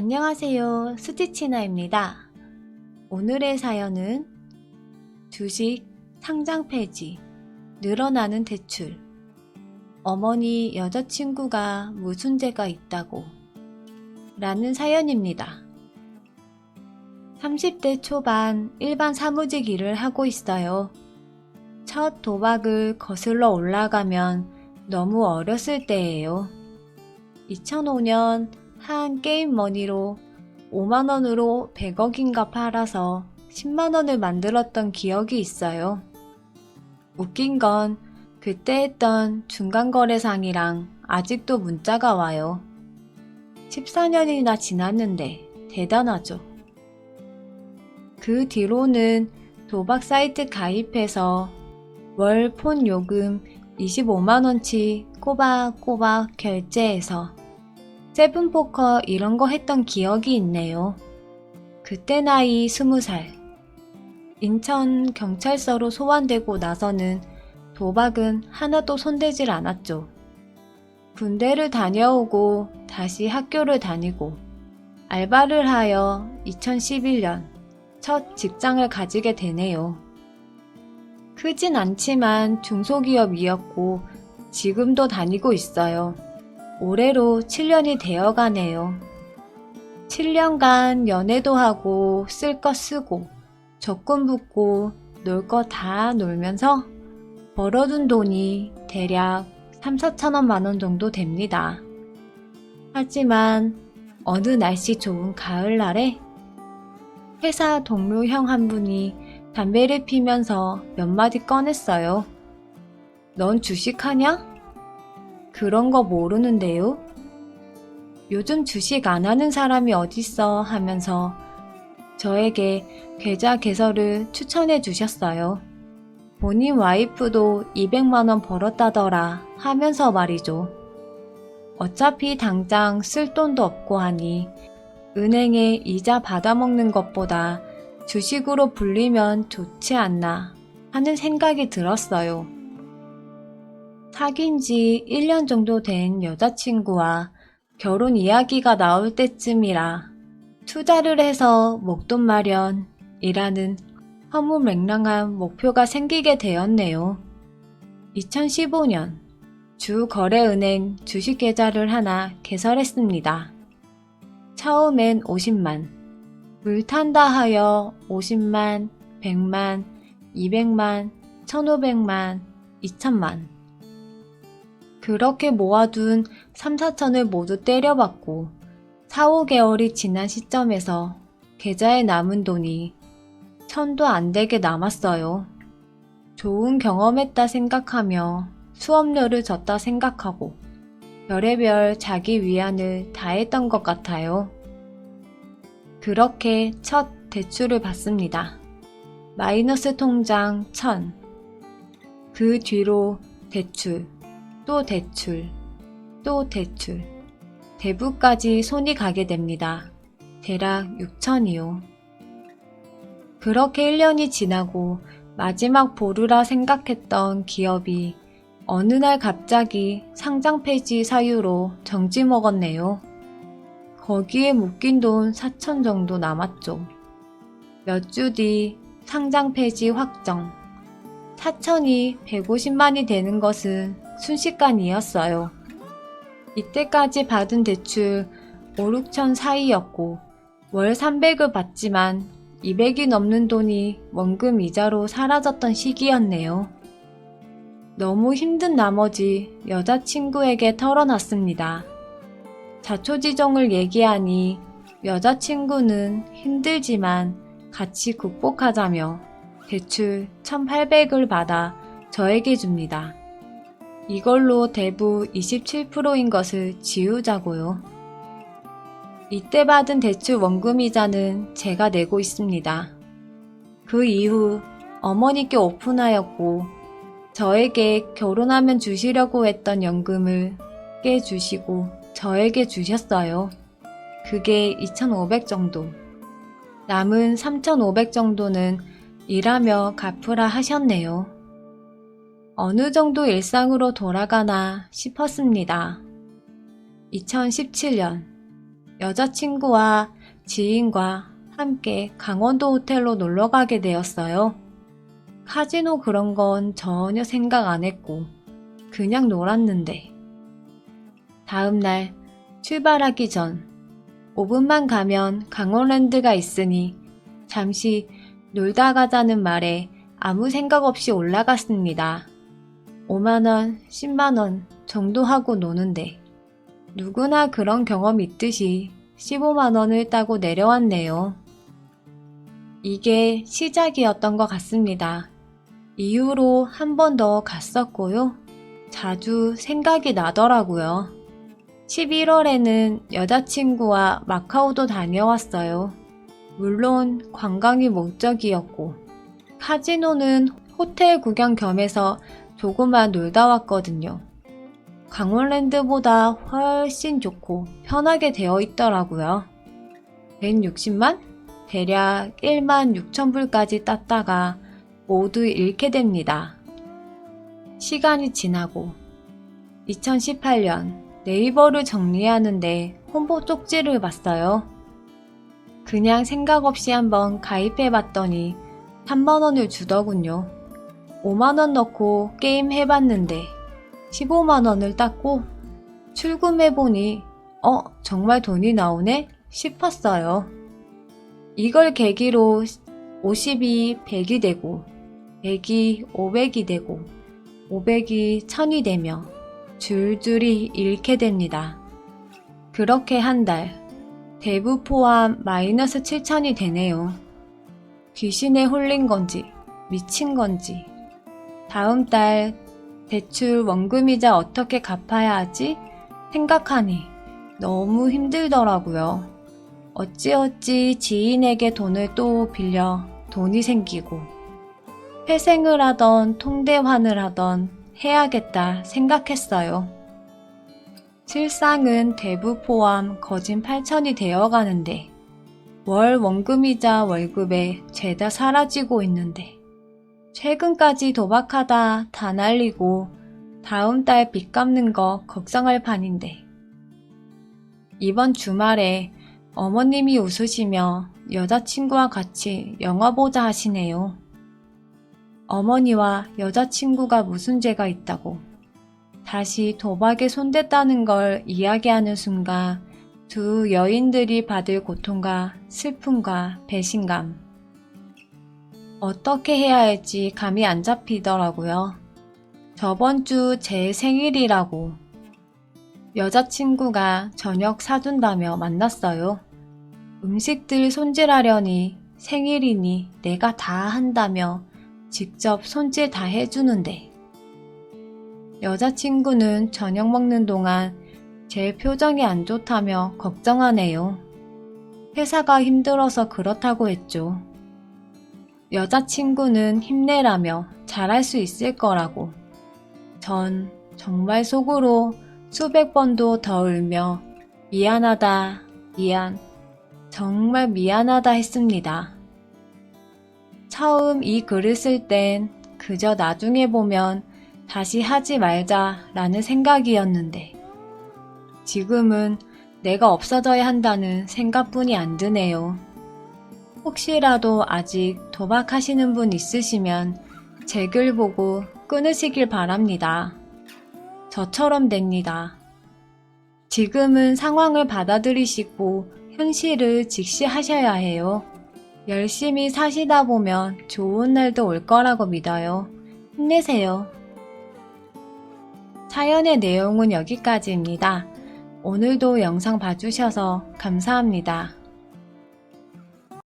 안녕하세요. 스티치나입니다. 오늘의 사연은 주식 상장 폐지, 늘어나는 대출, 어머니 여자친구가 무슨 죄가 있다고 라는 사연입니다. 30대 초반 일반 사무직 일을 하고 있어요. 첫 도박을 거슬러 올라가면 너무 어렸을 때예요. 2005년 한 게임 머니로 5만원으로 100억인가 팔아서 10만원을 만들었던 기억이 있어요. 웃긴 건 그때 했던 중간거래상이랑 아직도 문자가 와요. 14년이나 지났는데 대단하죠. 그 뒤로는 도박 사이트 가입해서 월 폰 요금 25만원치 꼬박꼬박 결제해서 세븐포커 이런 거 했던 기억이 있네요. 그때 나이 20살. 인천 경찰서로 소환되고 나서는 도박은 하나도 손대질 않았죠. 군대를 다녀오고 다시 학교를 다니고 알바를 하여 2011년 첫 직장을 가지게 되네요. 크진 않지만 중소기업이었고 지금도 다니고 있어요. 올해로 7년이 되어 가네요. 7년간 연애도 하고 쓸 거 쓰고 적금 붓고 놀 거 다 놀면서 벌어둔 돈이 대략 3, 4천원만 원 정도 됩니다. 하지만 어느 날씨 좋은 가을날에 회사 동료 형 한 분이 담배를 피면서 몇 마디 꺼냈어요. 넌 주식하냐? 그런 거 모르는데요? 요즘 주식 안 하는 사람이 어딨어 하면서 저에게 계좌 개설을 추천해 주셨어요. 본인 와이프도 200만원 벌었다더라 하면서 말이죠. 어차피 당장 쓸 돈도 없고 하니 은행에 이자 받아먹는 것보다 주식으로 불리면 좋지 않나 하는 생각이 들었어요. 사귄 지 1년 정도 된 여자친구와 결혼 이야기가 나올 때쯤이라 투자를 해서 목돈 마련이라는 허무맹랑한 목표가 생기게 되었네요. 2015년 주거래은행 주식계좌를 하나 개설했습니다. 처음엔 50만, 물 탄다 하여 50만, 100만, 200만, 1500만, 2000만. 그렇게 모아둔 3, 4천을 모두 때려받고 4, 5개월이 지난 시점에서 계좌에 남은 돈이 천도 안 되게 남았어요. 좋은 경험했다 생각하며 수업료를 졌다 생각하고 별의별 자기 위안을 다했던 것 같아요. 그렇게 첫 대출을 받습니다. 마이너스 통장 1000. 그 뒤로 대출, 또 대출, 또 대출. 대부까지 손이 가게 됩니다. 대략 6천이요. 그렇게 1년이 지나고 마지막 보루라 생각했던 기업이 어느 날 갑자기 상장 폐지 사유로 정지 먹었네요. 거기에 묶인 돈 4천 정도 남았죠. 몇 주 뒤 상장 폐지 확정. 4천이 150만이 되는 것은 순식간이었어요. 이때까지 받은 대출 5, 6천 사이였고 월 300을 받지만 200이 넘는 돈이 원금 이자로 사라졌던 시기였네요. 너무 힘든 나머지 여자친구에게 털어놨습니다. 자초지종을 얘기하니 여자친구는 힘들지만 같이 극복하자며 대출 1800을 받아 저에게 줍니다. 이걸로 대부 27%인 것을 지우자고요. 이때 받은 대출 원금 이자는 제가 내고 있습니다. 그 이후 어머니께 오픈하였고 저에게 결혼하면 주시려고 했던 연금을 깨 주시고 저에게 주셨어요. 그게 2,500 정도. 남은 3,500 정도는 일하며 갚으라 하셨네요. 어느 정도 일상으로 돌아가나 싶었습니다. 2017년 여자친구와 지인과 함께 강원도 호텔로 놀러 가게 되었어요. 카지노 그런 건 전혀 생각 안 했고, 그냥 놀았는데. 다음 날 출발하기 전 5분만 가면 강원랜드가 있으니 잠시 놀다 가자는 말에 아무 생각 없이 올라갔습니다. 5만원, 10만원 정도 하고 노는데 누구나 그런 경험 있듯이 15만원을 따고 내려왔네요. 이게 시작이었던 것 같습니다. 이후로 한 번 더 갔었고요. 자주 생각이 나더라고요. 11월에는 여자친구와 마카오도 다녀왔어요. 물론 관광이 목적이었고, 카지노는 호텔 구경 겸해서 조금만 놀다 왔거든요. 강원랜드보다 훨씬 좋고 편하게 되어 있더라고요. 160만? 대략 1만 6천 불까지 땄다가 모두 잃게 됩니다. 시간이 지나고 2018년 네이버를 정리하는데 홍보 쪽지를 봤어요. 그냥 생각 없이 한번 가입해 봤더니 3만원을 주더군요. 5만원 넣고 게임 해봤는데 15만원을 땄고 출금해보니 어, 정말 돈이 나오네? 싶었어요. 이걸 계기로 50이 100이 되고 100이 500이 되고 500이 1000이 되며 줄줄이 잃게 됩니다. 그렇게 한 달, 대부 포함 마이너스 7천이 되네요. 귀신에 홀린 건지, 미친 건지. 다음 달 대출 원금이자 어떻게 갚아야 하지? 생각하니 너무 힘들더라고요. 어찌어찌 지인에게 돈을 또 빌려 돈이 생기고 회생을 하던 통대환을 하던 해야겠다 생각했어요. 실상은 대부 포함 거진 8천이 되어 가는데 월 원금이자 월급에 죄다 사라지고 있는데 최근까지 도박하다 다 날리고 다음 달 빚 갚는 거 걱정할 판인데 이번 주말에 어머님이 웃으시며 여자친구와 같이 영화 보자 하시네요. 어머니와 여자친구가 무슨 죄가 있다고 다시 도박에 손댔다는 걸 이야기하는 순간 두 여인들이 받을 고통과 슬픔과 배신감. 어떻게 해야 할지 감이 안 잡히더라고요. 저번 주 제 생일이라고 여자친구가 저녁 사준다며 만났어요. 음식들 손질하려니 생일이니 내가 다 한다며 직접 손질 다 해주는데 여자친구는 저녁 먹는 동안 제 표정이 안 좋다며 걱정하네요. 회사가 힘들어서 그렇다고 했죠. 여자친구는 힘내라며 잘할 수 있을 거라고. 전 정말 속으로 수백 번도 더 울며 미안하다, 미안, 정말 미안하다 했습니다. 처음 이 글을 쓸 땐 그저 나중에 보면 다시 하지 말자 라는 생각이었는데 지금은 내가 없어져야 한다는 생각뿐이 안 드네요. 혹시라도 아직 도박하시는 분 있으시면 제 글 보고 끊으시길 바랍니다. 저처럼 됩니다. 지금은 상황을 받아들이시고 현실을 직시하셔야 해요. 열심히 사시다 보면 좋은 날도 올 거라고 믿어요. 힘내세요. 사연의 내용은 여기까지입니다. 오늘도 영상 봐주셔서 감사합니다.